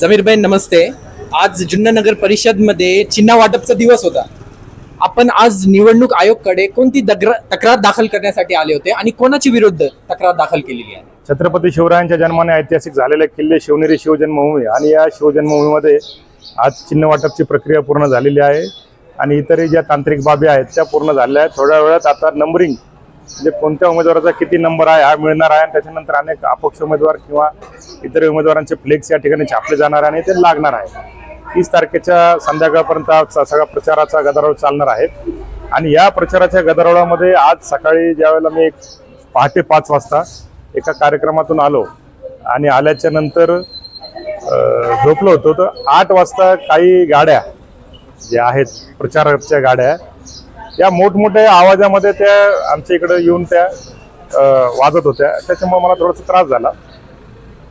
जमीरबाई नमस्ते. आज जुन्नर नगर परिषदमध्ये वाटपचा दिवस होता. आपण आज निवडणूक आयोगकडे कोणती दग्र- तक्रार दाखल करण्यासाठी आले होते आणि कोणाची विरुद्ध तक्रार दाखल केलेली आहे? छत्रपती शिवरायांच्या जन्माने ऐतिहासिक झालेले किल्ले शिवनेरी शिवजन्मभूमी आणि या शिवजन्मभूमीमध्ये आज चिन्ह वाटपची प्रक्रिया पूर्ण झालेली आहे. आणि इतरही ज्या तांत्रिक बाबी आहेत त्या पूर्ण झाल्या आहेत. थोड्या वेळात आता नंबरिंग म्हणजे कोणत्या उमेदवाराचा किती नंबर आहे हा मिळणार आहे आणि त्याच्यानंतर अनेक अपक्ष उमेदवार किंवा इतर उमेदवारांचे फ्लेक्स या ठिकाणी छापले जाणार आहे आणि ते लागणार आहे. तीस तारखेच्या संध्याकाळपर्यंत आज सगळा प्रचाराचा गदारोळ चालणार आहे. आणि या प्रचाराच्या गदारोळामध्ये आज सकाळी ज्यावेळेला मी एक पहाटे पाच वाजता एका कार्यक्रमातून आलो आणि आल्याच्यानंतर झोपलो होतो तर आठ वाजता काही गाड्या ज्या आहेत प्रचाराच्या गाड्या या मोठमोठ्या आवाजामध्ये त्या आमच्या इकडे येऊन त्या वाजत होत्या. त्याच्यामुळे मला थोडासा त्रास झाला.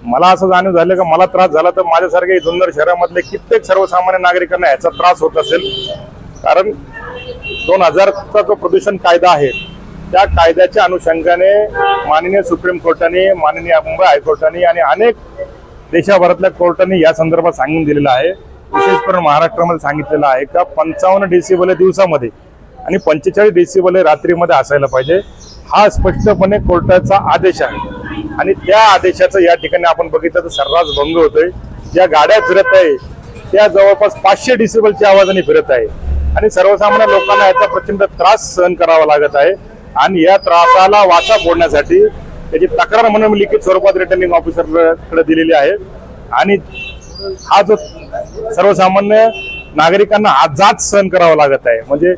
मला असं जाणीव झालं का मला त्रास झाला तर माझ्यासारख्या जुन्नर शहरामधले कित्येक सर्वसामान्य नागरिकांना याचा त्रास होत असेल. कारण दोन हजारचा जो प्रदूषण कायदा आहे त्या कायद्याच्या अनुषंगाने माननीय सुप्रीम कोर्टाने माननीय मुंबई हायकोर्टाने आणि अनेक देशाभरातल्या कोर्टाने या संदर्भात सांगून दिलेलं आहे. विशेष करून महाराष्ट्रामध्ये सांगितलेलं आहे का पंचावन्न डेसिबल दिवसामध्ये आणि पंचेचाळीस डेसिबल रात्रीमध्ये असायला पाहिजे. हा स्पष्टपणे कोर्टाचा आदेश आहे. आणि त्या आदेशाचं या ठिकाणी आपण बघितलं तर सर्रास भंग होतोय. ज्या गाड्या फिरत आहे त्या जवळपास पाचशे डिसिबलच्या आवाजाने फिरत आहे. आणि सर्वसामान्य लोकांना याचा प्रचंड त्रास सहन करावा लागत आहे. आणि या त्रासाला वाचा फोडण्यासाठी त्याची तक्रार म्हणून मी लिखित स्वरूपात रिटर्निंग ऑफिसरकडे दिलेली आहे. आणि हा जो सर्वसामान्य नागरिकांना हा सहन करावा लागत आहे. म्हणजे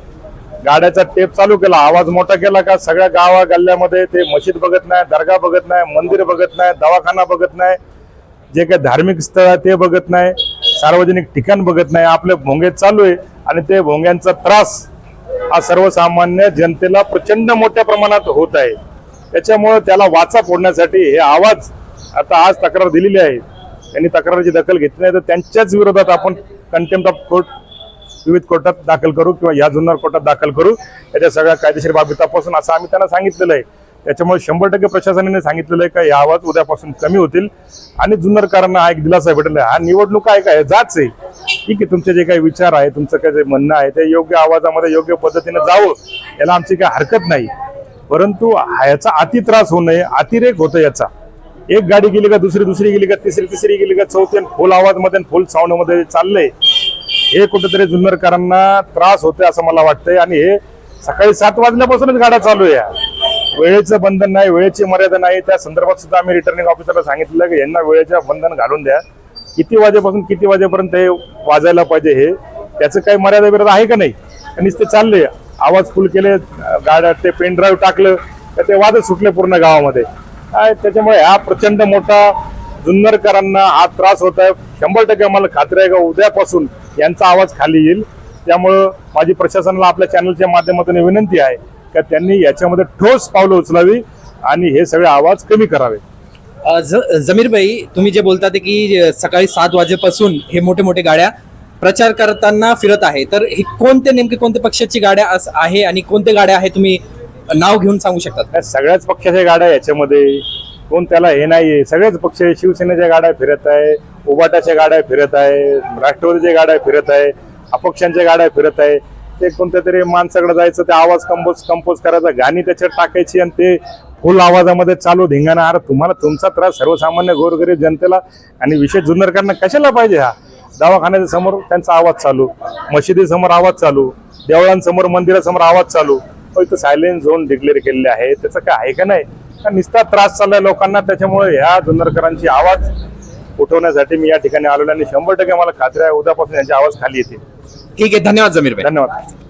गाड्याचा टेप चालू केला. आवाज मोठा केला का सगळ्या गावा गल्ल्यामध्ये ते मशीद बघत नाही दर्गा बघत नाही मंदिर बघत नाही दवाखाना बघत नाही. जे काही धार्मिक स्थळ आहे ते बघत नाही सार्वजनिक ठिकाण बघत नाही. आपले भोंगे चालू आहे आणि ते भोंग्यांचा त्रास हा सर्वसामान्य जनतेला प्रचंड मोठ्या प्रमाणात होत आहे. त्याच्यामुळे त्याला वाचा फोडण्यासाठी हे आवाज आता आज तक्रार दिलेली आहे. त्यांनी तक्रारीची दखल घेतली नाही तर त्यांच्याच विरोधात आपण कंटेम्प्ट ऑफ कोर्ट विविध कोर्टात दाखल करू किंवा या जुन्नर कोर्टात दाखल करू. त्याच्या सगळ्या कायदेशीर बाबी तपासून असं आम्ही त्यांना सांगितलेलं आहे. त्याच्यामुळे शंभर टक्के प्रशासनाने सांगितलेलं आहे का हे आवाज उद्यापासून कमी होतील. आणि जुन्नरकरांना हा एक दिलासा भेटला आहे. हा निवडणूक आहे काय जाच आहे. ठीक आहे तुमचे जे काही विचार आहे तुमचं काय जे म्हणणं आहे ते योग्य आवाजामध्ये योग्य पद्धतीने जावं. याला आमची काही हरकत नाही. परंतु ह्याचा अति त्रास होऊ नये अतिरेक होतो याचा. एक गाडी गेली का दुसरी दुसरी गेली का तिसरी तिसरी गेली का चौथी आणि फुल आवाजमध्ये फोल फुल चाललंय. हे कुठेतरी जुन्नरकरांना त्रास होते असं मला वाटतंय. आणि हे सकाळी सात वाजल्यापासूनच गाड्या चालू आहे वेळेचं बंधन नाही वेळेची मर्यादा नाही. त्या संदर्भात सुद्धा आम्ही रिटर्निंग ऑफिसरला सांगितलं की यांना वेळेच्या बंधन घालून द्या. किती वाजेपासून किती वाजेपर्यंत हे वाजायला पाहिजे हे? त्याचं काही मर्यादा बिर्यादा आहे का नाही? आणि ते चालले? आवाज फुल केले गाड्या ते पेन ड्राईव्ह टाकलं तर ते वादच सुटले पूर्ण गावामध्ये. त्याच्यामुळे हा प्रचंड मोठा जुन्नरकरांना हा त्रास होत आहे. शंभर टक्के आम्हाला खात्री आहे का उद्यापासून यांचा आवाज खाली येईल. त्यामुळं माझी प्रशासनाला आपल्या चॅनलच्या माध्यमातून विनंती आहे का त्यांनी याच्यामध्ये ठोस पावलं उचलावी आणि हे सगळे आवाज कमी करावे. अ, ज- जमीरबाई तुम्ही जे बोलतात ते की सकाळी सात वाजेपासून हे मोठे मोठे गाड्या प्रचार करताना फिरत आहे. तर हे कोणते नेमके कोणत्या पक्षाची गाड्या आहे आणि कोणत्या गाड्या आहे तुम्ही नाव घेऊन सांगू शकतात सगळ्याच पक्षाच्या गाड्या याच्यामध्ये कोण त्याला हे नाहीये. सगळेच पक्ष शिवसेनेच्या गाड्या फिरत आहे. उबाटाच्या गाड्या फिरत आहे राष्ट्रवादीच्या गाड्या फिरत आहे अपक्षांच्या गाड्या फिरत आहे. ते कोणत्या तरी माणसाकडे जायचं ते आवाज कंपोज कंपोज करायचा गाणी त्याच्यात टाकायची आणि ते फुल आवाजामध्ये चालू धिंगाणा. अरे तुम्हाला तुमचा त्रास सर्वसामान्य गोरगरीब जनतेला आणि विशेष जुन्नरकरांना कशाला पाहिजे हा? दवाखान्याच्या समोर त्यांचा आवाज चालू मशिदीसमोर आवाज चालू देवळांसमोर मंदिरासमोर आवाज चालू. इथं सायलेंट झोन डिक्लेअर केलेले आहे. त्याचं काय आहे का नाही? का त्रास चाललाय लोकांना? त्याच्यामुळे ह्या जुन्नरकरांची आवाज उठवण्यासाठी मी या ठिकाणी आलेलो आणि शंभर टक्के मला खात्री आहे उद्यापासून यांचे आवाज खाली येतील. ठीक आहे धन्यवाद जमीरबाई धन्यवाद.